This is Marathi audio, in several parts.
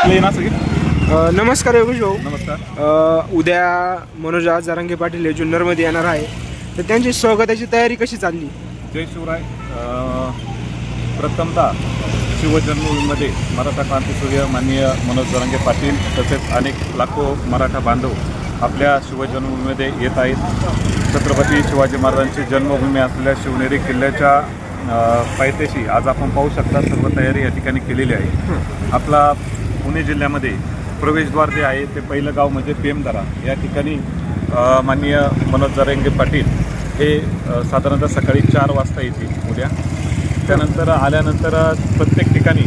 अ, नमस्कार योगेश भाऊ. नमस्कार. अ, उद्या मनोज आज जारांगे पाटील हे जुन्नरमध्ये येणार आहे. तर त्यांची स्वागताची तयारी कशी चालली? जय शिवराय. अं, प्रथमतः शिवजन्मभूमीमध्ये मराठा क्रांतीसूर्य माननीय मनोज जरांगे पाटील तसेच अनेक लाखो मराठा बांधव आपल्या शिवजन्मभूमीमध्ये येत आहेत. छत्रपती शिवाजी महाराजांची जन्मभूमी असलेल्या शिवनेरी किल्ल्याच्या अं, पायथ्याशी आज आपण पाहू शकता सर्व तयारी या ठिकाणी केलेली आहे. आपला पुणे जिल्ह्यामध्ये प्रवेशद्वार जे आहे ते पहिलं गाव म्हणजे पेमदरा. या ठिकाणी माननीय मनोज जरेंगे पाटील हे साधारणतः सकाळी चार वाजता येतील उद्या. त्यानंतर आल्यानंतर प्रत्येक ठिकाणी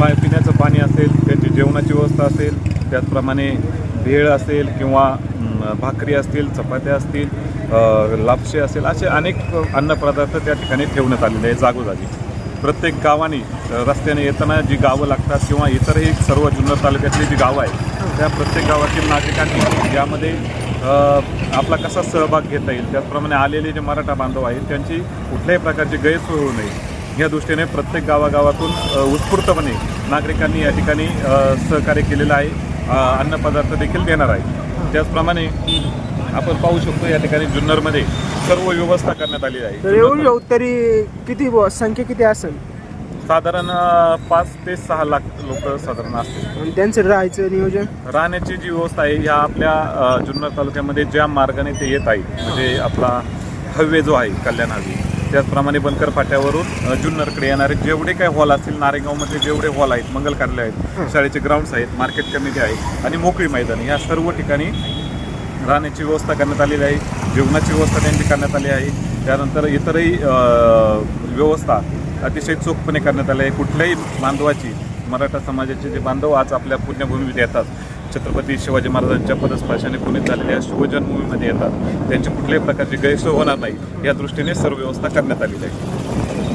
पाय पिण्याचं पाणी असेल त्यांची जेवणाची व्यवस्था असेल त्याचप्रमाणे भेळ असेल किंवा भाकरी असतील चपात्या असतील लापशे असेल असे अनेक अन्नपदार्थ त्या ठिकाणी ठेवण्यात आलेले आहे जागोजागी. प्रत्येक गावाने रस्त्याने येताना जी गावं लागतात किंवा इतरही सर्व जुन्नर तालुक्यातली जी गावं आहेत त्या प्रत्येक गावातील नागरिकांनी यामध्ये आपला कसा सहभाग घेता येईल? त्याचप्रमाणे आलेले जे मराठा बांधव आहेत त्यांची कुठल्याही प्रकारची गैरसोय होऊ नये. या दृष्टीने प्रत्येक गावागावातून उत्स्फूर्तपणे नागरिकांनी या ठिकाणी सहकार्य केलेलं आहे. अन्नपदार्थ देखील देणार आहे. त्याचप्रमाणे आपण पाहू शकतो या ठिकाणी जुन्नरमध्ये सर्व व्यवस्था करण्यात आली आहे. भाऊ तरी किती संख्या किती असेल? साधारण पाच ते सहा लाख लोक साधारण असतील. त्यांचं राहायचं नियोजन? राहण्याची जी व्यवस्था आहे ह्या आपल्या जुन्नर तालुक्यामध्ये ज्या मार्गाने ते येत आहे म्हणजे आपला हवे जो आहे कल्याण हवे त्याचप्रमाणे बनकर फाट्यावरून जुन्नरकडे येणारे जेवढे काही हॉल असतील नारेगावमध्ये जेवढे हॉल आहेत मंगल कार्यालय आहेत शाळेचे ग्राउंड्स आहेत मार्केट कमिटी आहे आणि मोकळी मैदानी ह्या सर्व ठिकाणी राहण्याची व्यवस्था करण्यात आलेली आहे. जेवणाची व्यवस्था त्यांची करण्यात आली आहे. त्यानंतर इतरही व्यवस्था अतिशय चोखपणे करण्यात आली आहे. कुठल्याही बांधवाची मराठा समाजाचे जे बांधव आज आपल्या पुण्यभूमीत येतात छत्रपती शिवाजी महाराजांच्या पदस्पर्शाने पुनीत झालेल्या शिवजन्मभूमीमध्ये येतात. त्यांची कुठल्याही प्रकारची गैरसोय होणार नाही. या दृष्टीने सर्व व्यवस्था करण्यात आलेली आहे.